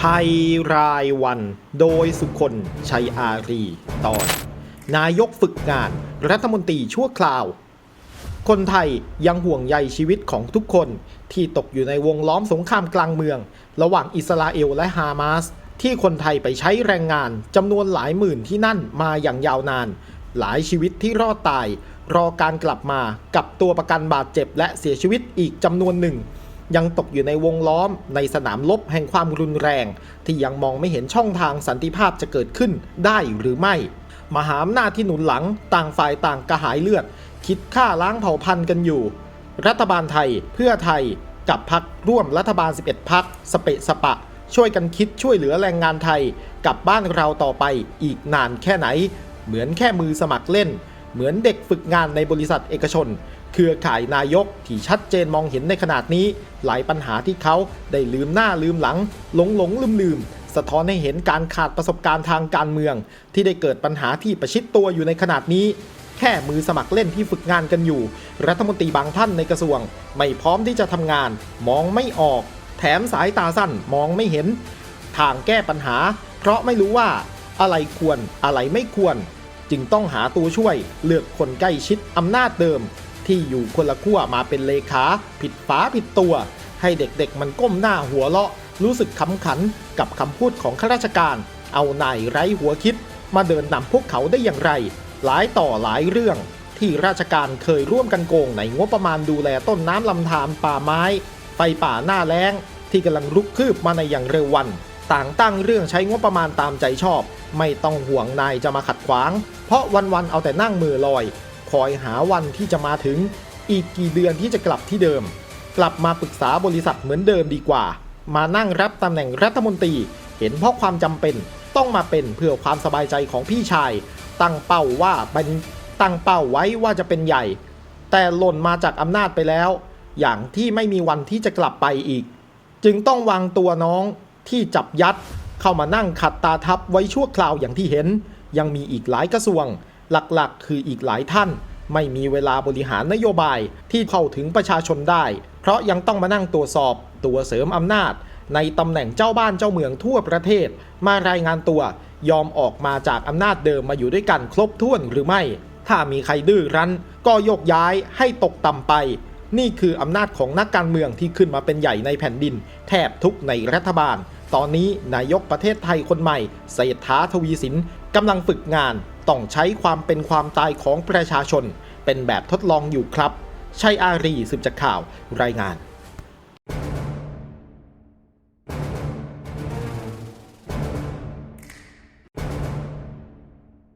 ภัยรายวัน โดยสุคน ชัยอารี ตอน นายกฝึกงาน รัฐมนตรีชั่วคราว คนไทยยังห่วงใยชีวิตของทุกคนที่ตกอยู่ในวงล้อมสงครามกลางเมือง ระหว่างอิสราเอลและฮามาส ที่คนไทยไปใช้แรงงานจำนวนหลายหมื่นที่นั่นมาอย่างยาวนาน หลายชีวิตที่รอดตาย รอการกลับมากับตัวประกันบาดเจ็บและเสียชีวิตอีกจำนวนหนึ่ง ยังตกอยู่ในวงล้อมในสนามรบแห่งความรุนแรง ที่ยังมองไม่เห็นช่องทางสันติภาพจะเกิดขึ้นได้หรือไม่ มหาอำนาจที่หนุนหลังต่างฝ่ายต่างกระหายเลือด คิดฆ่าล้างเผ่าพันธุ์กันอยู่ รัฐบาลไทยเพื่อไทยกับพักร่วมรัฐบาล 11 พักสเปะสปะ ช่วยกันคิดช่วยเหลือแรงงานไทยกลับบ้านเราต่อไปอีกนานแค่ไหน เหมือนแค่มือสมัครเล่น เหมือนเด็กฝึกงานในบริษัทเอกชน เครือข่ายนายกที่ชัดเจนมองเห็นในขนาดนี้ หลายปัญหาที่เขาได้ลืมหน้าลืมหลัง หลงหลงลืมลืมสะท้อนให้เห็นการขาดประสบการณ์ทางการเมือง ที่ได้เกิดปัญหาที่ประชิดตัวอยู่ในขนาดนี้ แค่มือสมัครเล่นที่ฝึกงานกันอยู่ รัฐมนตรีบางท่านในกระทรวง ไม่พร้อมที่จะทำงาน มองไม่ออก แถมสายตาสั้นมองไม่เห็น ทางแก้ปัญหา เพราะไม่รู้ว่า อะไรควรอะไรไม่ควร จึงต้องหาตัวช่วยเลือกคนใกล้ชิดอำนาจเดิม ที่อยู่คนละขั้วมาเป็นเลขาผิดฝาผิดตัว ให้เด็กๆมันก้มหน้าหัวเราะ รู้สึกขำขันกับคำพูดของข้าราชการ เอานายไร้หัวคิด มาเดินนำพวกเขาได้อย่างไร หลายต่อหลายเรื่อง ที่ราชการเคยร่วมกันโกงในงบประมาณดูแลต้นน้ำลำธารป่าไม้ไฟป่าหน้าแล้ง ที่กำลังรุกคืบมาในอย่างเร็ววัน ต่างตั้งเรื่องใช้งบประมาณตามใจชอบ ไม่ต้องห่วงนายจะมาขัดขวาง เพราะวันๆเอาแต่นั่งมือลอย อยหาวันที่จะมาถึง อีกกี่เดือนที่จะกลับที่เดิม กลับมาปรึกษาบริษัทเหมือนเดิมดีกว่า มานั่งรับตำแหน่งรัฐมนตรี เห็นเพราะความจำเป็นต้องมาเป็นเพื่อความสบายใจของพี่ชาย ตั้งเป้าว่าเป็นตั้งเป้าไว้ว่าจะเป็นใหญ่ แต่หล่นมาจากอำนาจไปแล้ว อย่างที่ไม่มีวันที่จะกลับไปอีก จึงต้องวางตัวน้องที่จับยัด เข้ามานั่งขัดตาทับไว้ชั่วคราวอย่างที่เห็น ยังมีอีกหลายกระทรวง หลักๆ คืออีกหลายท่าน ไม่มีเวลาบริหารนโยบายที่เข้าถึงประชาชนได้ เพราะยังต้องมานั่งตรวจสอบตัวเสริมอำนาจ ในตำแหน่งเจ้าบ้านเจ้าเมืองทั่วประเทศ มารายงานตัวยอมออกมาจากอำนาจเดิมมาอยู่ด้วยกันครบถ้วนหรือไม่ ถ้ามีใครดื้อรั้น ก็โยกย้ายให้ตกต่ำไป นี่คืออำนาจของนักการเมืองที่ขึ้นมาเป็นใหญ่ในแผ่นดิน แทบทุกในรัฐบาล ตอนนี้นายกประเทศไทยคนใหม่เศรษฐาทวีสินกำลังฝึกงาน ต้องใช้ความเป็นความตายของประชาชน เป็นแบบทดลองอยู่ครับ ชัยอารีสืบจากข่าวรายงาน